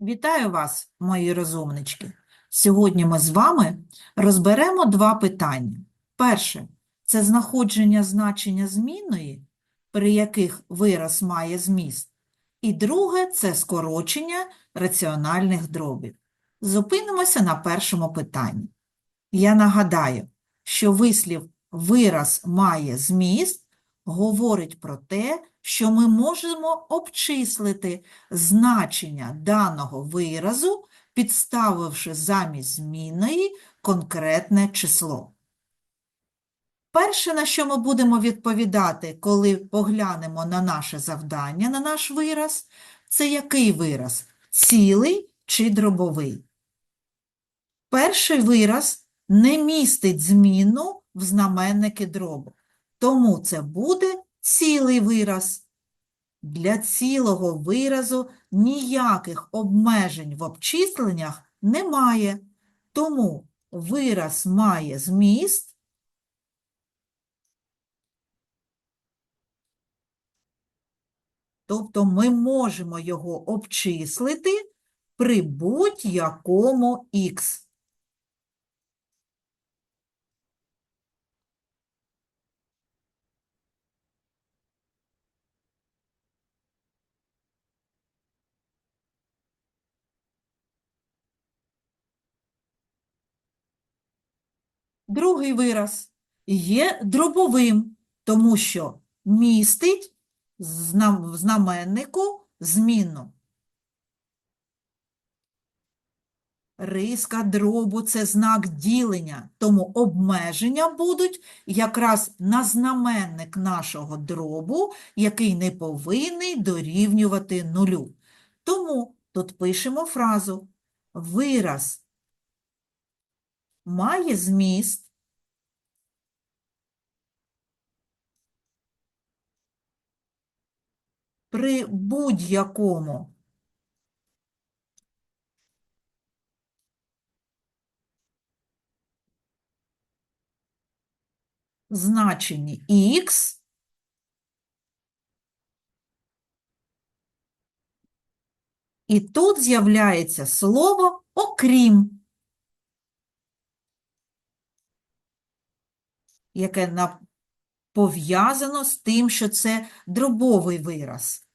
Вітаю вас, мої розумнички. Сьогодні ми з вами розберемо два питання. Перше – це знаходження значення змінної, при яких вираз має зміст. І друге – це скорочення раціональних дробів. Зупинимося на першому питанні. Я нагадаю, що вислів «вираз має зміст» говорить про те, що ми можемо обчислити значення даного виразу, підставивши замість змінної конкретне число. Перше, на що ми будемо відповідати, коли поглянемо на наше завдання, на наш вираз, це який вираз? Цілий чи дробовий? Перший вираз не містить зміну в знаменники дробу, тому це буде цілий вираз. Для цілого виразу ніяких обмежень в обчисленнях немає, тому вираз має зміст, тобто ми можемо його обчислити при будь-якому х. Другий вираз є дробовим, тому що містить в знаменнику змінну. Риска дробу – це знак ділення, тому обмеження будуть якраз на знаменник нашого дробу, який не повинен дорівнювати нулю. Тому тут пишемо фразу «Вираз має зміст, при будь-якому. Значенні х і тут з'являється слово окрім, яке пов'язано з тим, що це дробовий вираз.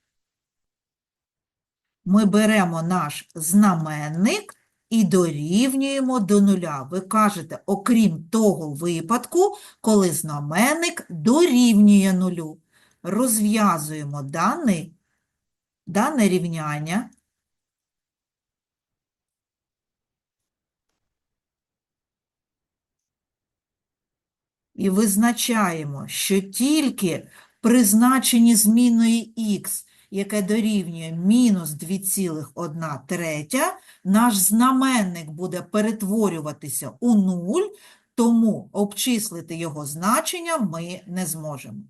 Ми беремо наш знаменник і дорівнюємо до нуля. Ви кажете, окрім того випадку, коли знаменник дорівнює нулю. Розв'язуємо дане рівняння. І визначаємо, що тільки при значенні змінної х, яке дорівнює мінус 2,1 третя, наш знаменник буде перетворюватися у 0, тому обчислити його значення ми не зможемо.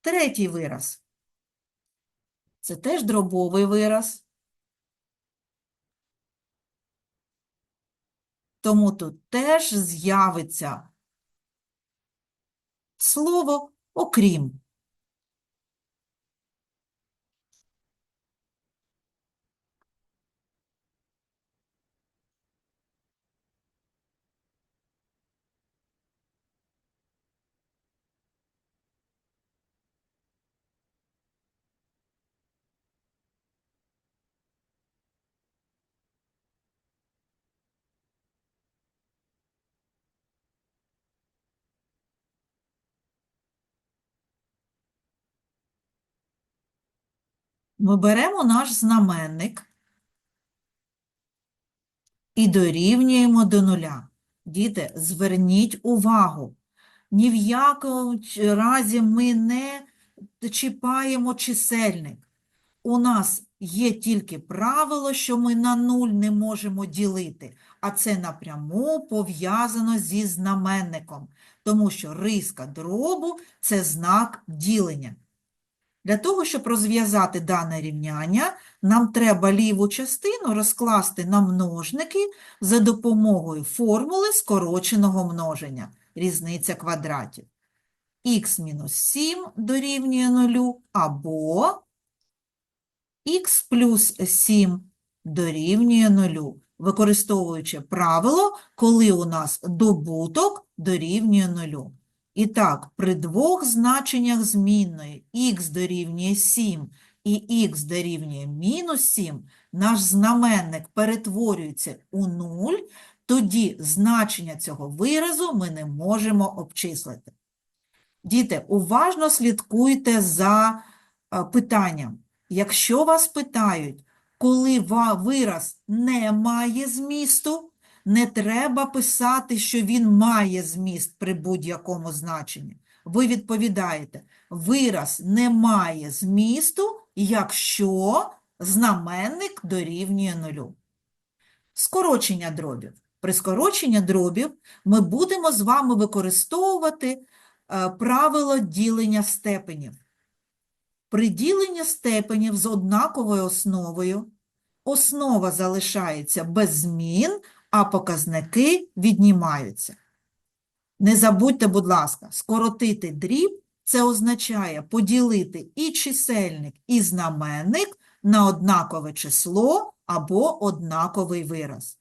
Третій вираз. Це теж дробовий вираз. Тому тут теж з'явиться слово окрім. Ми беремо наш знаменник і дорівнюємо до нуля. Діти, зверніть увагу, ні в якому разі ми не чіпаємо чисельник. У нас є тільки правило, що ми на нуль не можемо ділити, а це напряму пов'язано зі знаменником, тому що риска дробу – це знак ділення. Для того, щоб розв'язати дане рівняння, нам треба ліву частину розкласти на множники за допомогою формули скороченого множення, різниця квадратів. х мінус 7 дорівнює 0 або х плюс 7 дорівнює нулю, використовуючи правило, коли у нас добуток дорівнює нулю. І так, при двох значеннях змінної х дорівнює 7 і х дорівнює мінус 7, наш знаменник перетворюється у 0, тоді значення цього виразу ми не можемо обчислити. Діти, уважно слідкуйте за е, питанням. Якщо вас питають, коли вираз не має змісту, не треба писати, що він має зміст при будь-якому значенні. Ви відповідаєте, вираз не має змісту, якщо знаменник дорівнює нулю. Скорочення дробів. При скороченні дробів ми будемо з вами використовувати е, правило ділення степенів. При діленні степенів з однаковою основою основа залишається без змін, а показники віднімаються. Не забудьте, будь ласка, скоротити дріб – це означає поділити і чисельник, і знаменник на однакове число або однаковий вираз.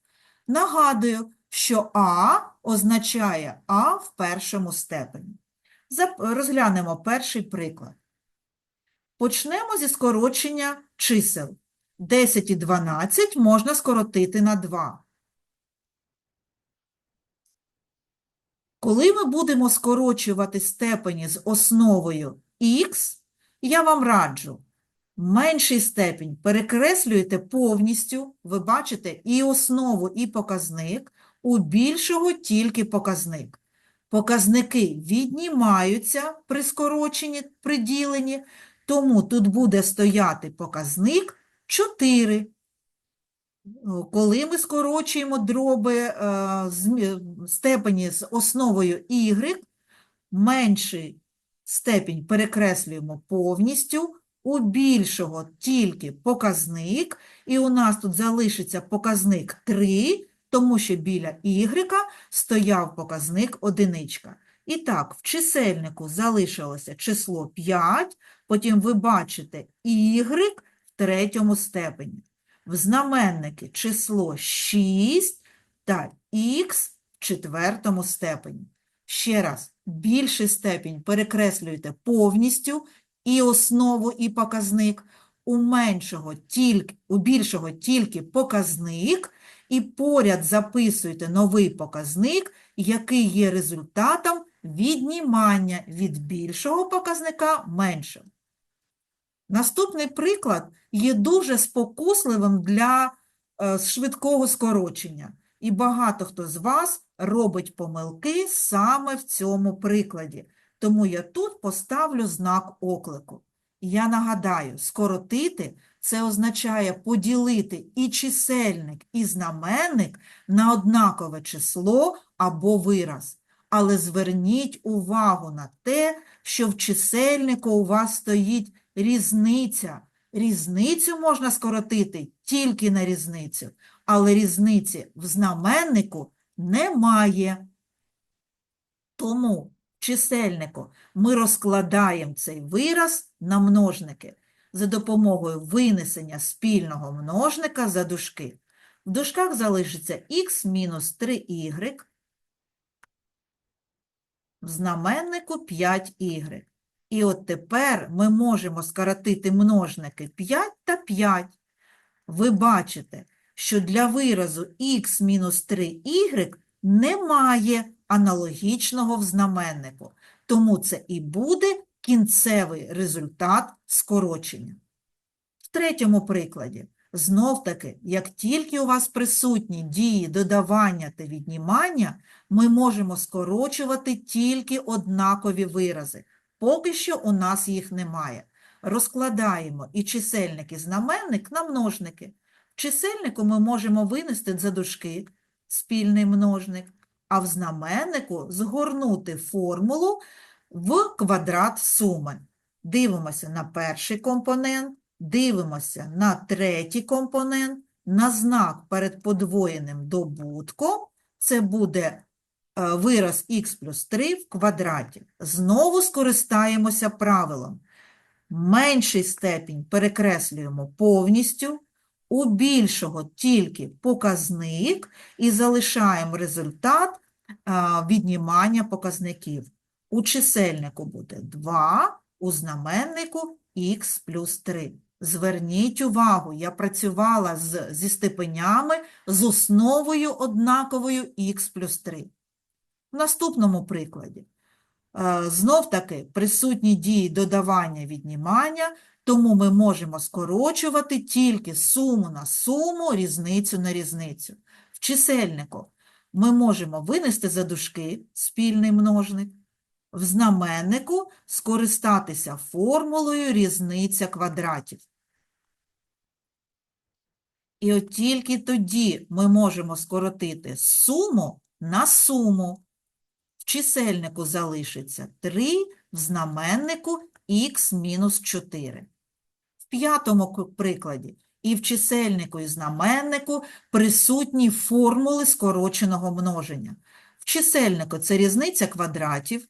Нагадую, що А означає А в першому степені. Розглянемо перший приклад. Почнемо зі скорочення чисел. 10 і 12 можна скоротити на 2. Коли ми будемо скорочувати степені з основою х, я вам раджу, менший степінь перекреслюєте повністю, ви бачите і основу, і показник, у більшого тільки показник. Показники віднімаються при скороченні, при діленні, тому тут буде стояти показник 4. Коли ми скорочуємо дроби е, степені з основою y, менший степінь перекреслюємо повністю, у більшого тільки показник, і у нас тут залишиться показник 3, тому що біля y стояв показник одиничка. І так, в чисельнику залишилося число 5, потім ви бачите y в третьому степені. В знаменники число 6 та х в четвертому степені. Ще раз, більший степінь перекреслюєте повністю і основу, і показник. У меншого тільки, у більшого тільки показник, і поряд записуєте новий показник, який є результатом віднімання від більшого показника меншим. Наступний приклад є дуже спокусливим для е, швидкого скорочення. І багато хто з вас робить помилки саме в цьому прикладі. Тому я тут поставлю знак оклику. Я нагадаю, скоротити – це означає поділити і чисельник, і знаменник на однакове число або вираз. Але зверніть увагу на те, що в чисельнику у вас стоїть різниця. Різницю можна скоротити тільки на різницю, але різниці в знаменнику немає. Тому в чисельнику ми розкладаємо цей вираз на множники за допомогою винесення спільного множника за дужки. В дужках залишиться х мінус 3y, в знаменнику 5y. І от тепер ми можемо скоротити множники 5 та 5. Ви бачите, що для виразу х мінус 3y немає аналогічного в знаменнику, тому це і буде кінцевий результат скорочення. В третьому прикладі, знов-таки, як тільки у вас присутні дії додавання та віднімання, ми можемо скорочувати тільки однакові вирази. Поки що у нас їх немає. Розкладаємо і чисельник, і знаменник на множники. В чисельнику ми можемо винести за дужки спільний множник, а в знаменнику згорнути формулу в квадрат суми. Дивимося на перший компонент, дивимося на третій компонент, на знак перед подвоєним добутком. Це буде вираз х плюс 3 в квадраті. Знову скористаємося правилом. Менший степінь перекреслюємо повністю, у більшого тільки показник і залишаємо результат віднімання показників. У чисельнику буде 2, у знаменнику х плюс 3. Зверніть увагу, я працювала з, зі степенями з основою однаковою х плюс 3. В наступному прикладі. Е, Знов таки присутні дії додавання віднімання, тому ми можемо скорочувати тільки суму на суму, різницю на різницю. В чисельнику ми можемо винести за дужки спільний множник, в знаменнику скористатися формулою різниця квадратів. І от тільки тоді ми можемо скоротити суму на суму. Чисельнику залишиться 3, в знаменнику х мінус 4. В п'ятому прикладі і в чисельнику, і знаменнику присутні формули скороченого множення. В чисельнику це різниця квадратів,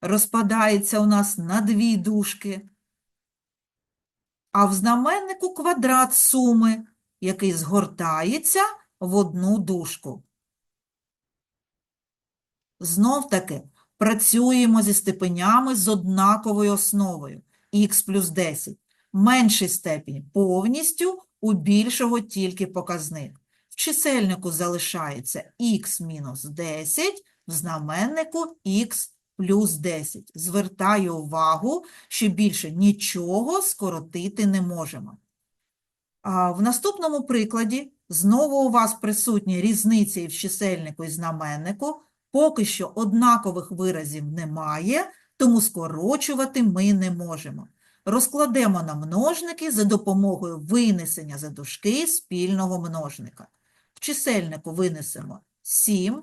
розпадається у нас на дві дужки, а в знаменнику квадрат суми, який згортається в одну дужку. Знов таки працюємо зі степенями з однаковою основою х плюс 10. Менший степінь повністю, у більшого тільки показник. В чисельнику залишається х мінус 10, в знаменнику х плюс 10. Звертаю увагу, що більше нічого скоротити не можемо. А в наступному прикладі знову у вас присутні різниці в чисельнику і знаменнику. Поки що однакових виразів немає, тому скорочувати ми не можемо. Розкладемо на множники за допомогою винесення за дужки спільного множника. В чисельнику винесемо 7,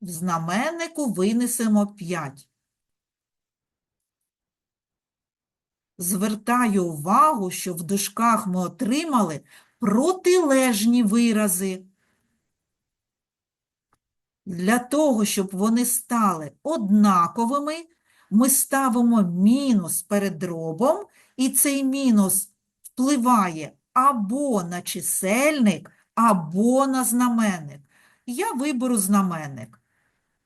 в знаменнику винесемо 5. Звертаю увагу, що в дужках ми отримали протилежні вирази. Для того, щоб вони стали однаковими, ми ставимо мінус перед дробом, і цей мінус впливає або на чисельник, або на знаменник. Я виберу знаменник.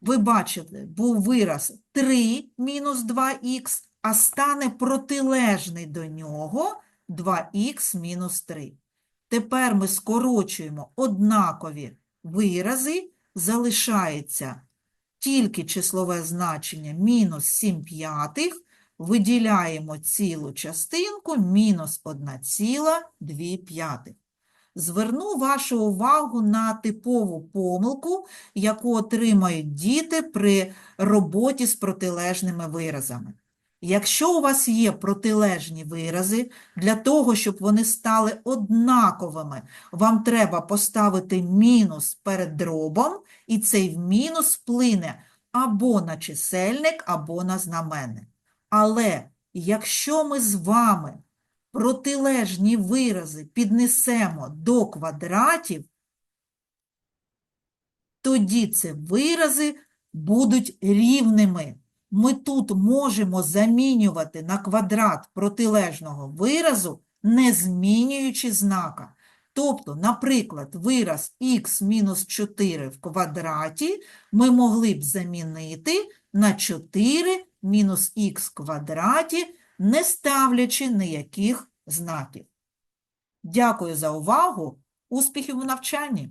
Ви бачите, був вираз 3 мінус 2х, а стане протилежний до нього 2х мінус 3. Тепер ми скорочуємо однакові вирази, залишається тільки числове значення мінус 7 п'ятих, виділяємо цілу частинку мінус 1,2 п'ятих. Зверну вашу увагу на типову помилку, яку отримають діти при роботі з протилежними виразами. Якщо у вас є протилежні вирази, для того, щоб вони стали однаковими, вам треба поставити мінус перед дробом, і цей мінус вплине або на чисельник, або на знаменник. Але якщо ми з вами протилежні вирази піднесемо до квадратів, тоді ці вирази будуть рівними. Ми тут можемо замінювати на квадрат протилежного виразу, не змінюючи знака. Тобто, наприклад, вираз х мінус 4 в квадраті ми могли б замінити на 4 мінус х квадраті, не ставлячи ніяких знаків. Дякую за увагу. Успіхів у навчанні!